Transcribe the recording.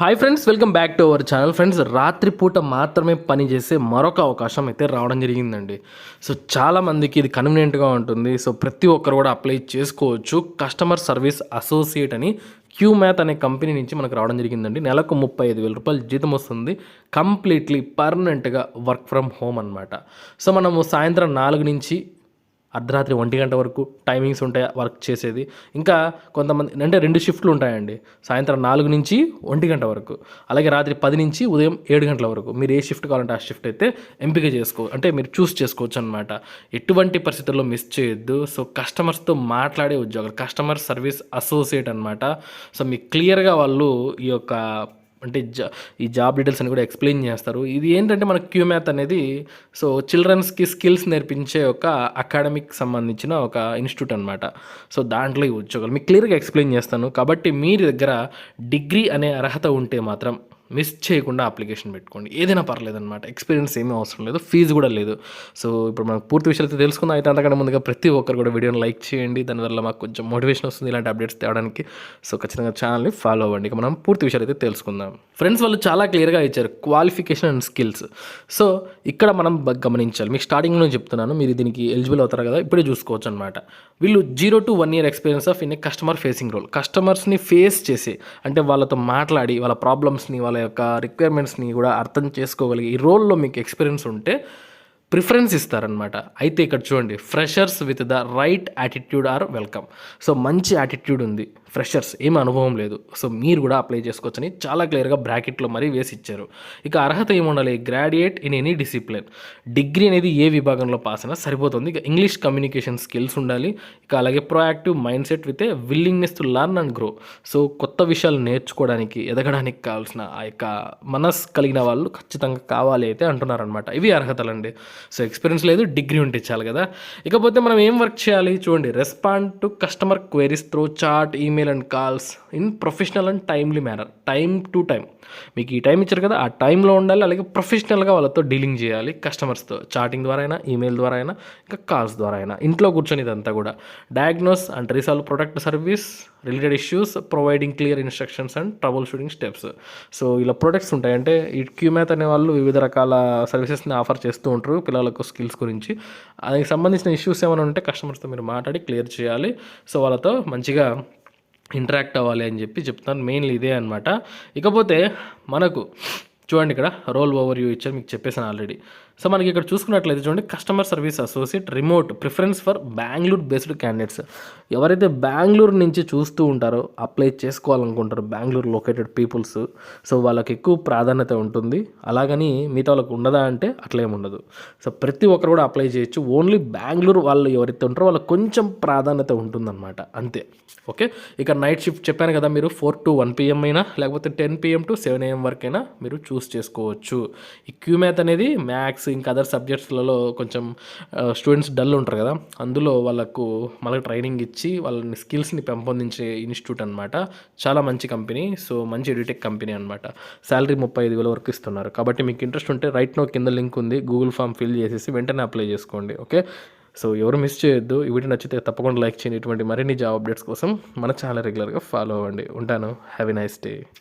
Hi friends welcome back to our channel friends రాత్రిపూట మాత్రమే పనిచేసే మరొక అవకాశం అయితే రావడం జరిగిందండి. సో చాలామందికి ఇది కన్వీనియంట్గా ఉంటుంది. సో ప్రతి ఒక్కరు కూడా అప్లై చేసుకోవచ్చు. కస్టమర్ సర్వీస్ అసోసియేట్ అని క్యూ మ్యాథ్ అనే కంపెనీ నుంచి మనకు రావడం జరిగిందండి. నెలకు ముప్పై ఐదు వేల రూపాయలు జీతం వస్తుంది. కంప్లీట్లీ పర్మనెంట్గా వర్క్ ఫ్రమ్ హోమ్ అనమాట సో మనము సాయంత్రం నాలుగు నుంచి అర్ధరాత్రి ఒంటి గంట వరకు టైమింగ్స్ ఉంటాయి వర్క్ చేసేది. ఇంకా కొంతమంది అంటే రెండు షిఫ్ట్లు ఉంటాయండి. సాయంత్రం నాలుగు నుంచి ఒంటి గంట వరకు అలాగే రాత్రి పది నుంచి ఉదయం ఏడు గంటల వరకు. మీరు ఏ షిఫ్ట్ కావాలంటే ఆ షిఫ్ట్ అయితే ఎంపిక చేసుకో అంటే మీరు చూస్ చేసుకోవచ్చు అనమాట ఎటువంటి పరిస్థితుల్లో మిస్ చేయొద్దు. సో కస్టమర్స్తో మాట్లాడే ఉద్యోగాలు కస్టమర్ సర్వీస్ అసోసియేట్ అనమాట సో మీకు క్లియర్గా వాళ్ళు ఈ యొక్క అంటే జా ఈ జాబ్ డీటెయిల్స్ అని కూడా ఎక్స్ప్లెయిన్ చేస్తారు. ఇది ఏంటంటే మన క్యూ మ్యాథ్ అనేది సో చిల్డ్రన్స్కి స్కిల్స్ నేర్పించే ఒక అకాడమిక్ సంబంధించిన ఒక ఇన్స్టిట్యూట్ అనమాట సో దాంట్లో ఈ ఉద్యోగాలు మీకు క్లియర్గా ఎక్స్ప్లెయిన్ చేస్తాను. కాబట్టి మీ దగ్గర డిగ్రీ అనే అర్హత ఉంటే మాత్రం మిస్ చేయకుండా అప్లికేషన్ పెట్టుకోండి. ఏదైనా పర్లేదన్నమాట. ఎక్స్పీరియన్స్ ఏమీ అవసరం లేదు. ఫీజు కూడా లేదు. సో ఇప్పుడు మనకు పూర్తి విషయాలు అయితే తెలుసుకుందాం. అయితే అంతకంటే ముందుగా ప్రతి ఒక్కరు కూడా వీడియోని లైక్ చేయండి. దానివల్ల మాకు కొంచెం మోటివేషన్ వస్తుంది ఇలాంటి అప్డేట్స్ తేవడానికి. సో ఖచ్చితంగా ఛానల్ని ఫాలో అవ్వండి. ఇక మనం పూర్తి విషయాలు అయితే తెలుసుకుందాం. ఫ్రెండ్స్ వాళ్ళు చాలా క్లియర్గా ఇచ్చారు. క్వాలిఫికేషన్ అండ్ స్కిల్స్ సో ఇక్కడ మనం గమనించాలి. మీకు స్టార్టింగ్లో చెప్తున్నాను. మీరు దీనికి ఎలిజిబుల్ అవుతారు కదా? ఇప్పుడే చూసుకోవచ్చు అనమాట వీళ్ళు zero to one year experience of in customer facing role కస్టమర్స్ని face చేసి అంటే వాళ్ళతో మాట్లాడి వాళ్ళ ప్రాబ్లమ్స్ని వాళ్ళ యొక్క రిక్వైర్మెంట్స్ని కూడా అర్థం చేసుకోగలిగి ఈ రోల్లో మీకు ఎక్స్పీరియన్స్ ఉంటే ప్రిఫరెన్స్ ఇస్తారనమాట అయితే ఇక్కడ చూడండి freshers with the right attitude are welcome so మంచి యాటిట్యూడ్ ఉంది. ఫ్రెషర్స్ ఏం అనుభవం లేదు. సో మీరు కూడా అప్లై చేసుకోవచ్చని చాలా క్లియర్గా బ్రాకెట్లో మరీ వేసి ఇచ్చారు. ఇక అర్హత ఏముండాలి? Graduate in any discipline. Degree అనేది ఏ విభాగంలో పాస్ అయినా సరిపోతుంది. ఇక ఇంగ్లీష్ కమ్యూనికేషన్ స్కిల్స్ ఉండాలి. ఇక అలాగే proactive mind set with a willingness to learn and grow so కొత్త విషయాలు నేర్చుకోవడానికి ఎదగడానికి కావాల్సిన ఆ యొక్క మనస్ కలిగిన వాళ్ళు ఖచ్చితంగా కావాలి అయితే అంటున్నారనమాట ఇవి అర్హతలు అండి సో ఎక్స్పీరియన్స్ లేదు డిగ్రీ ఉంటే చాలు కదా. ఇకపోతే మనం ఏం వర్క్ చేయాలి? చూడండి respond to customer queries through chat email and calls in professional and timely manner time to time మీకు ఈ టైం ఇచ్చారు కదా ఆ టైంలో ఉండాలి అలాగే ప్రొఫెషనల్గా వాళ్ళతో డీలింగ్ చేయాలి కస్టమర్స్తో చాటింగ్ ద్వారా అయినా ఈమెయిల్ ద్వారా అయినా ఇంకా కాల్స్ ద్వారా అయినా. ఇంట్లో కూర్చొని ఇదంతా కూడా. Diagnose and resolve product service related issues providing clear instructions and troubleshooting steps so ఇలా ప్రొడక్ట్స్ ఉంటాయి. అంటే ఈ క్యూమ్యాత్ అనే వాళ్ళు వివిధ రకాల సర్వీసెస్ని ఆఫర్ చేస్తూ ఉంటారు పిల్లలకు స్కిల్స్ గురించి. దానికి సంబంధించిన ఇష్యూస్ ఏమైనా ఉంటే కస్టమర్స్తో మీరు మాట్లాడి క్లియర్ చేయాలి. సో వాళ్ళతో మంచిగా ఇంటరాక్ట్ అవ్వాలి అని చెప్పి చెప్తాను మెయిన్లీ ఇదే అనమాట ఇకపోతే మనకు చూడండి ఇక్కడ రోల్ ఓవర్ యూ ఇచ్చారు మీకు చెప్పేసాను ఆల్రెడీ సో మనకి ఇక్కడ చూసుకున్నట్లయితే చూడండి customer service associate remote preference for Bengaluru based candidates ఎవరైతే బెంగళూరు నుంచి చూస్తూ ఉంటారో అప్లై చేసుకోవాలనుకుంటారో బెంగళూరు లొకేటెడ్ పీపుల్స్ సో వాళ్ళకి ఎక్కువ ప్రాధాన్యత ఉంటుంది. అలాగని మిగతా వాళ్ళకి ఉండదా అంటే అట్లేం ఉండదు. సో ప్రతి ఒక్కరు కూడా అప్లై చేయొచ్చు. ఓన్లీ బెంగళూరు వాళ్ళు ఎవరైతే ఉంటారో వాళ్ళకి కొంచెం ప్రాధాన్యత ఉంటుందన్నమాట. అంతే. ఓకే? ఇక నైట్ షిఫ్ట్ చెప్పాను కదా మీరు ఫోర్ టు వన్ పిఎం అయినా లేకపోతే ten PM to seven AM వరకైనా మీరు చూ యూస్ చేసుకోవచ్చు. ఈ క్యూ మ్యాథ్ అనేది మ్యాథ్స్ ఇంకా అదర్ సబ్జెక్ట్స్లలో కొంచెం స్టూడెంట్స్ డల్ ఉంటారు కదా. అందులో వాళ్ళకు మళ్ళీ ట్రైనింగ్ ఇచ్చి వాళ్ళని స్కిల్స్ని పెంపొందించే ఇన్స్టిట్యూట్ అనమాట చాలా మంచి కంపెనీ సో మంచి ఎడ్యుటెక్ కంపెనీ అనమాట శాలరీ ముప్పై ఐదు వేల వరకు ఇస్తున్నారు. కాబట్టి మీకు ఇంట్రెస్ట్ ఉంటే రైట్ నో కింద లింక్ ఉంది. గూగుల్ ఫామ్ ఫిల్ చేసేసి వెంటనే అప్లై చేసుకోండి. ఓకే సో ఎవరు మిస్ చేయొద్దు. ఈ వీడియో నచ్చితే తప్పకుండా లైక్ చేయండి. ఇటువంటి మరిన్ని జాబ్ అప్డేట్స్ కోసం మన ఛానల్ రెగ్యులర్గా ఫాలో అవ్వండి. ఉంటాను. హ్యావీ నైస్ డే